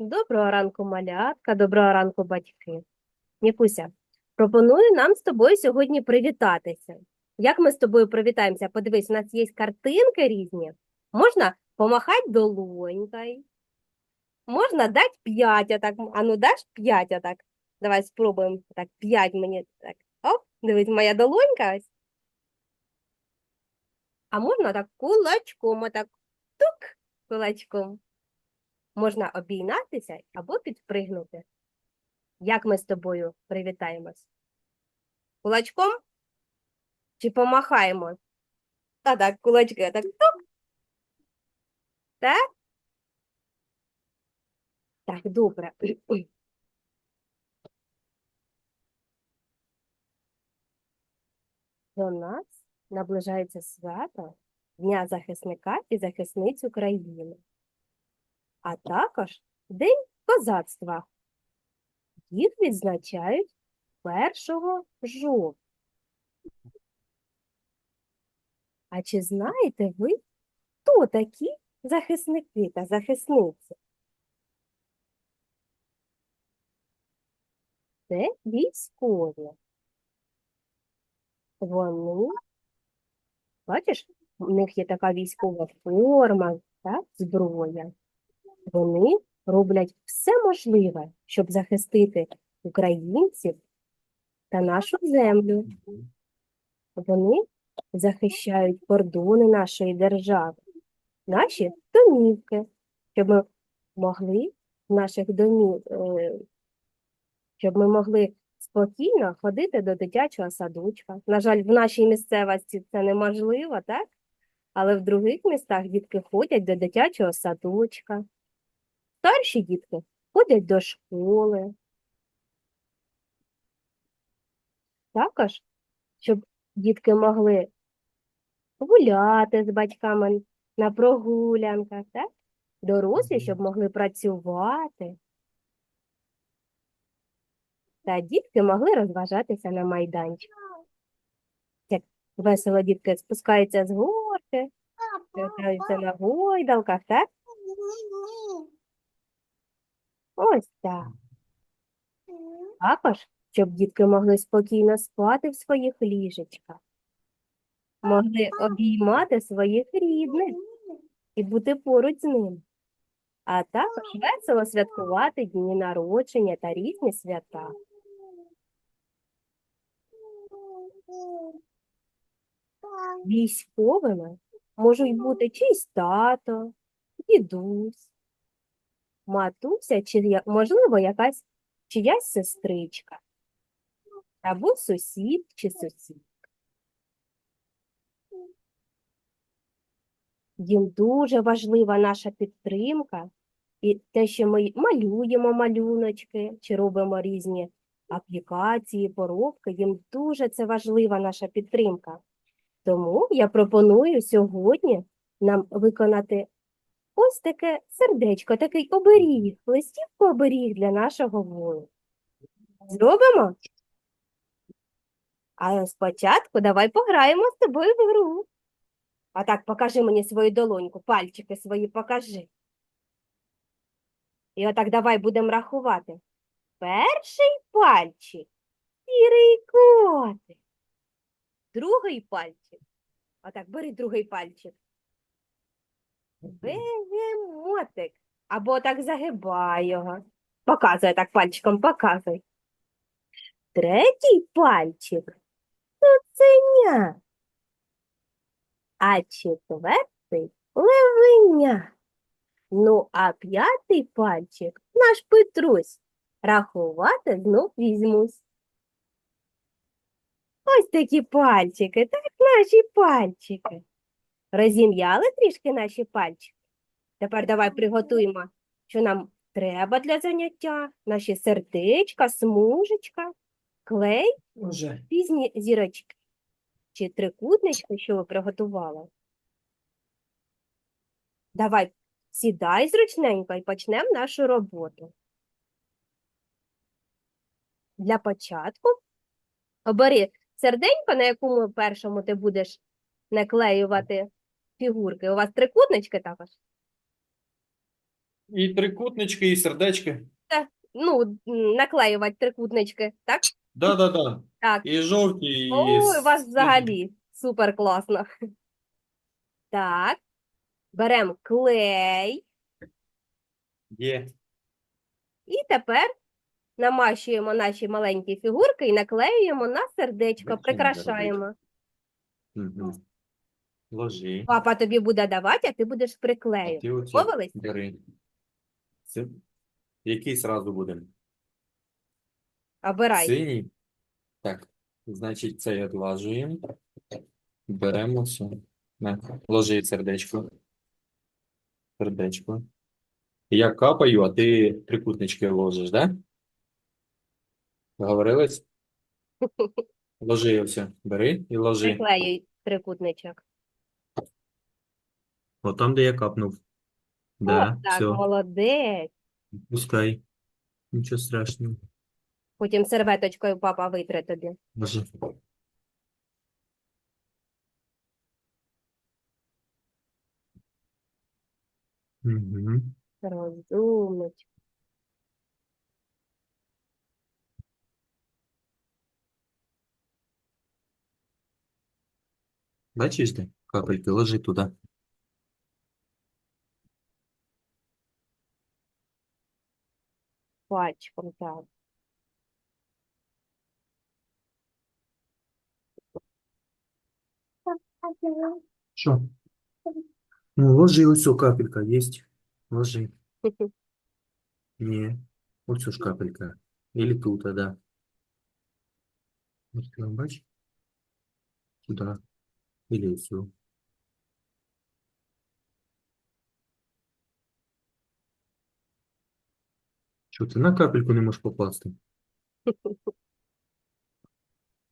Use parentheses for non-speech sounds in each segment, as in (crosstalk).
Доброго ранку, малятка, доброго ранку, батьки. Нікуся, пропоную нам з тобою сьогодні привітатися. Як ми з тобою привітаємося? Подивись, у нас є картинки різні. Можна помахати долонькою. Можна дати п'ять отак. А ну даш п'ять отак. Давай спробуємо так, п'ять мені так. Оп, дивись, моя долонька ось. А можна так кулачком, отак тук кулачком. Можна обійнатися або підпригнути. Як ми з тобою привітаємось? Кулачком? Чи помахаємо? А так, кулачки, так тук. Так? Так, добре. До нас наближається свято Дня захисника і захисниць України а також День козацтва. Їх відзначають 1 жовтня. А чи знаєте ви, хто такі захисники та захисниці? Це військові. Вони, бачиш, у них є така військова форма, так, зброя вони роблять все можливе, щоб захистити українців та нашу землю. Вони захищають кордони нашої держави, наші домівки, щоб ми могли наших домів, е, щоб ми могли спокійно ходити до дитячого садочка. На жаль, в нашій місцевості це неможливо, так? Але в других містах дітки ходять до дитячого садочка. Старші дітки ходять до школи. Також, щоб дітки могли гуляти з батьками на прогулянках, так? Дорослі, щоб могли працювати. Та дітки могли розважатися на майданчику. Як весело дітки спускаються з горки, катаються на гойдалках, так? Ось так. Також, щоб дітки могли спокійно спати в своїх ліжечках, могли обіймати своїх рідних і бути поруч з ними, а також весело святкувати дні народження та різні свята. Військовими можуть бути чийсь тато, дідусь, матуся чи, можливо, якась чиясь сестричка, або сусід чи сусід. Їм дуже важлива наша підтримка і те, що ми малюємо малюночки чи робимо різні аплікації, поробки, їм дуже це важлива наша підтримка. Тому я пропоную сьогодні нам виконати ось таке сердечко, такий оберіг, листівку оберіг для нашого воїна. Зробимо? А спочатку давай пограємо з тобою в гру. А так, покажи мені свою долоньку, пальчики свої покажи. І отак давай будемо рахувати. Перший пальчик сірий котик. Другий пальчик. Отак, бери другий пальчик. Бегемотик. Або так загибай його. Показуй так пальчиком, показуй. Третій пальчик цуценя. А четвертий левеня. Ну, а п'ятий пальчик наш Петрусь. Рахувати знов візьмусь. Ось такі пальчики, так наші пальчики. Розім'яли трішки наші пальчики. Тепер давай приготуємо, що нам треба для заняття. Наші сердечка, смужечка, клей, Уже. різні зірочки. Чи трикутнички, що ви приготували. Давай сідай зручненько і почнемо нашу роботу. Для початку обери серденько, на якому першому ти будеш наклеювати фігурки. У вас трикутнички також? І трикутнички, і сердечки. Ну, наклеювати трикутнички, так? Да-да-да. Так. І жовті, і Ой, у вас взагалі супер класно. Так, беремо клей Є. і тепер намащуємо наші маленькі фігурки і наклеюємо на сердечко, Бачимо, прикрашаємо. Угу. Ложи. Папа тобі буде давати, а ти будеш А ти оце Домовились? бери. Це... Який сразу будемо? Обирай. Синій? Так, значить, цей відлажуємо. Беремо все. На, ложи сердечко. Сердечко. Я капаю, а ти трикутнички ложиш, да? Договорились? (laughs) Ложи все. Бери і ложи. Приклеюй трикутничок. От там, де я капнув. Да, О, так, все. молодець. Пускай. Нічого страшного. Потім серветочкою папа витре тобі. Ложи. Угу. Розумничок. Бачиш де? Капельки, ложи туди. Пачком, так. Що? Ну, ложи цю капелька, есть. Ложи. (laughs) Ось цю ж капелька. Или тут, а, да. Ось там, бач? Сюда. Или всю. Що, ти на капельку не можеш попасти? (laughs)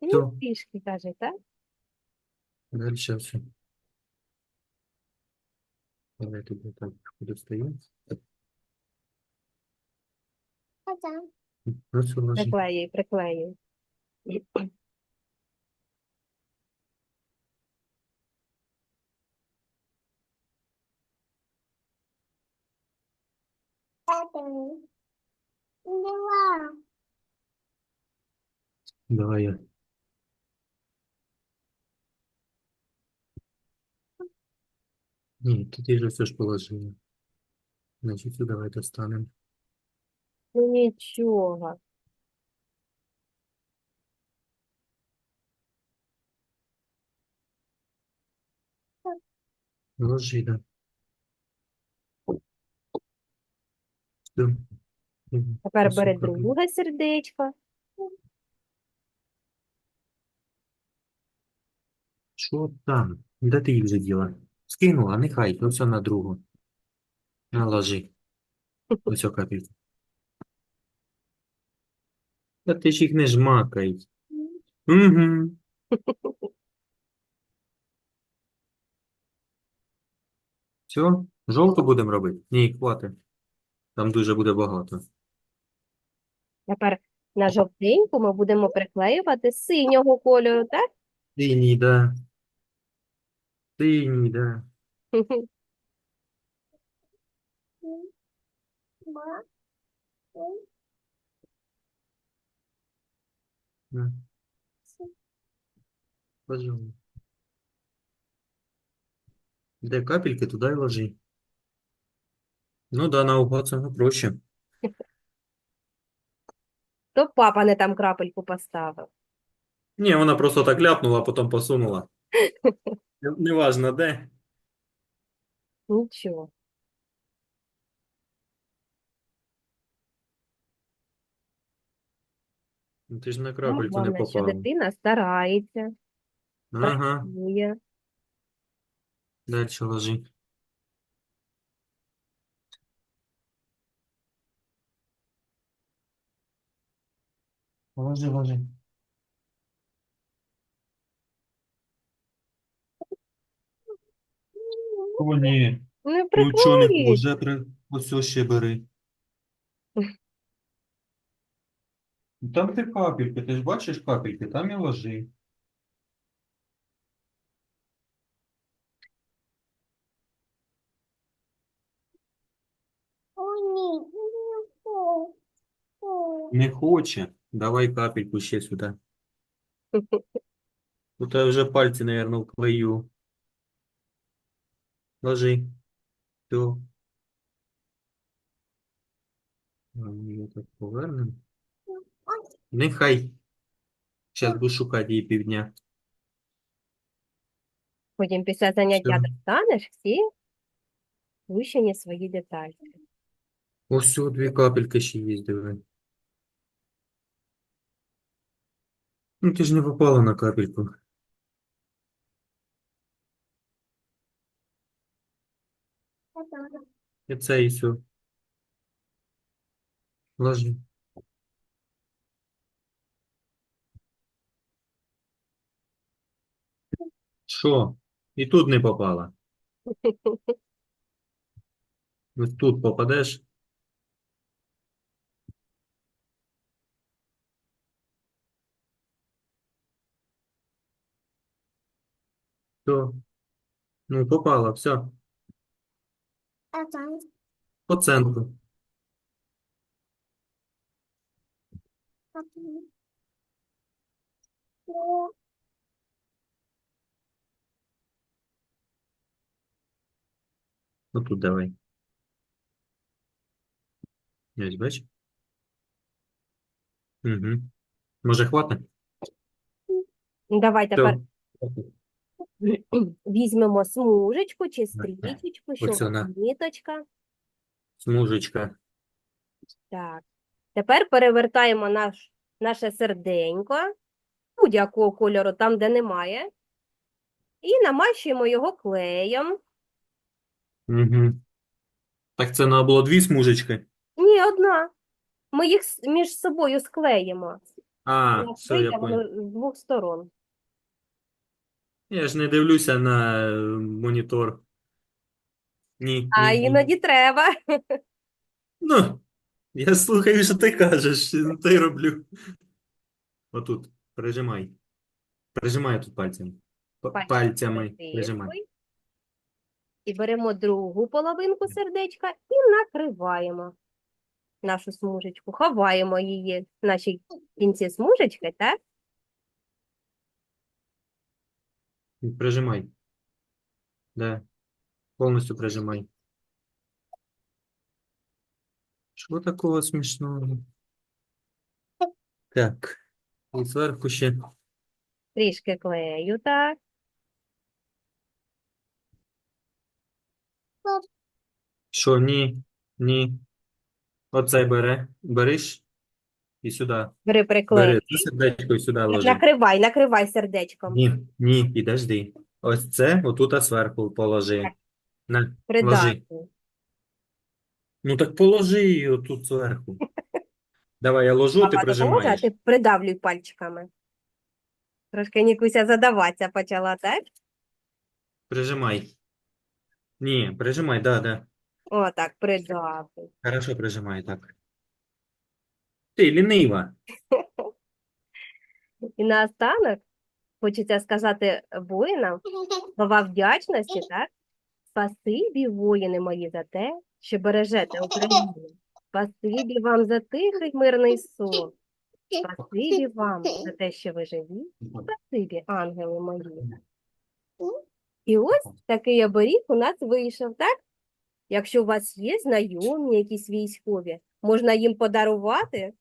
Ну, Всё. трішки, каже, так? Дальше все. Давай тобі так достаю. Цю ложи. Приклеюй, приклеюй. Давай я. Ні, то ти же все ж положила. Значить, цю давай достанемо. Ну нічого. Ложи, да. Все. Тепер бери друге сердечко. Що там? Де ти їх вже діла? Скинула, нехай, ось на другу. На, ложи. (laughs) Ось о капельку. Та ти ж їх не жмакай. Угу. Все? Жовту будемо робити? Ні, хватить. Там дуже буде багато. Тепер на жовтеньку ми будемо приклеювати синього кольору, так? Синій, да. Синій, да. На. Ложи. Де капельки, туди й ложи. Ну да, наугад саме проще. То папа не там крапельку поставив. Ні, вона просто так ляпнула, а потім посунула. Не- (laughs) Неважно де. Нічого. Ну, Ти ж на Ну, крапельку не Головне, що попала. дитина старається, Ага, працює. далі ложи. Ложи, ложи. О, ні. Не не приклеюй. вже при... Ось ось ще бери. (laughs) Там ти капельки, ти ж бачиш капельки, там і ложи. О, ні. Не хоче. Давай капельку ще сюди. (laughs) Тут я вже пальці, наверное, вклею. Ложи. Все. Так повернемо. Нехай. Зараз буду шукати її півдня. Потім після заняття достанеш всі вищені свої детальки. Ось дві капельки ще є, Ну, ти ж не попала на капельку. І це і все. Ложи. Що? І тут не попала. (laughs) Ось тут попадеш. Все. Ну, попала, все. По центру. Ну тут давай. Ось, бач? Угу. Може, хватить? Давай тепер Все. (clears throat) візьмемо смужечку чи стрічечку, щоб Оце ниточка. Смужечка. Так. Тепер перевертаємо наш, наше серденько будь-якого кольору, там, де немає, і намащуємо його клеєм. Угу. Так це треба було дві смужечки. Ні, одна. Ми їх с- між собою склеїмо. А, все, я понял. воно з двох сторон. Я ж не дивлюся на е, монітор. Ні, А ні, ні. іноді треба. Ну, я слухаю, що ти кажеш, ну, то й роблю. Отут, прижимай. Прижимай тут пальцем. П- Пальчик Пальцями прижимай. І беремо другу половинку сердечка і накриваємо нашу смужечку. Ховаємо її в нашій кінці смужечки, так? Прижимай. Да. Повністю прижимай. Що такого смішного? Так. І зверху ще. Трішки клею, так. Що, ні, ні. Оцей бере. Береш і сюди. Бери Бери це сердечко і сюди ложи. Накривай, накривай сердечком. Ні, ні, підожди. Ось це отут зверху положи. Так. На, ложи. Ну так положи її отут зверху. (laughs) Давай, я ложу, ти Папа допоможе, а прижимаєш. ти придавлюй пальчиками. Трошки Нікуся задаватися почала, так? Прижимай. Ні, прижимай, да, да. О, так, придавлюй. Хорошо, прижимай так. Ти лінива. І наостанок хочеться сказати воїнам слова вдячності, так? Спасибі, воїни мої, за те, що бережете Україну. Спасибі вам за тихий мирний сон. Спасибі вам за те, що ви живі. Спасибі, ангели мої. І ось такий оберіг у нас вийшов, так? Якщо у вас є знайомі якісь військові, можна їм подарувати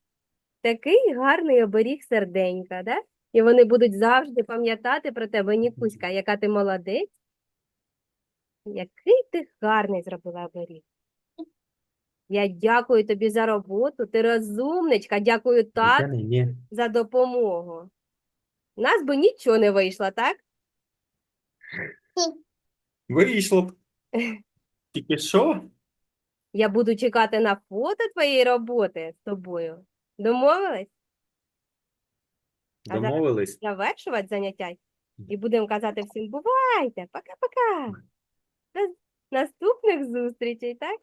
такий гарний оберіг серденька, да? І вони будуть завжди пам'ятати про тебе, Нікуська, яка ти молодець, який ти гарний зробила оберіг. Я дякую тобі за роботу, ти розумничка, дякую тату за допомогу. У нас би нічого не вийшло, так? Вийшло б. (laughs) Тільки що? Я буду чекати на фото твоєї роботи з тобою. Домовились? А Домовились? Завершувати заняття і будемо казати всім бувайте, пока-пока. До наступних зустрічей, так?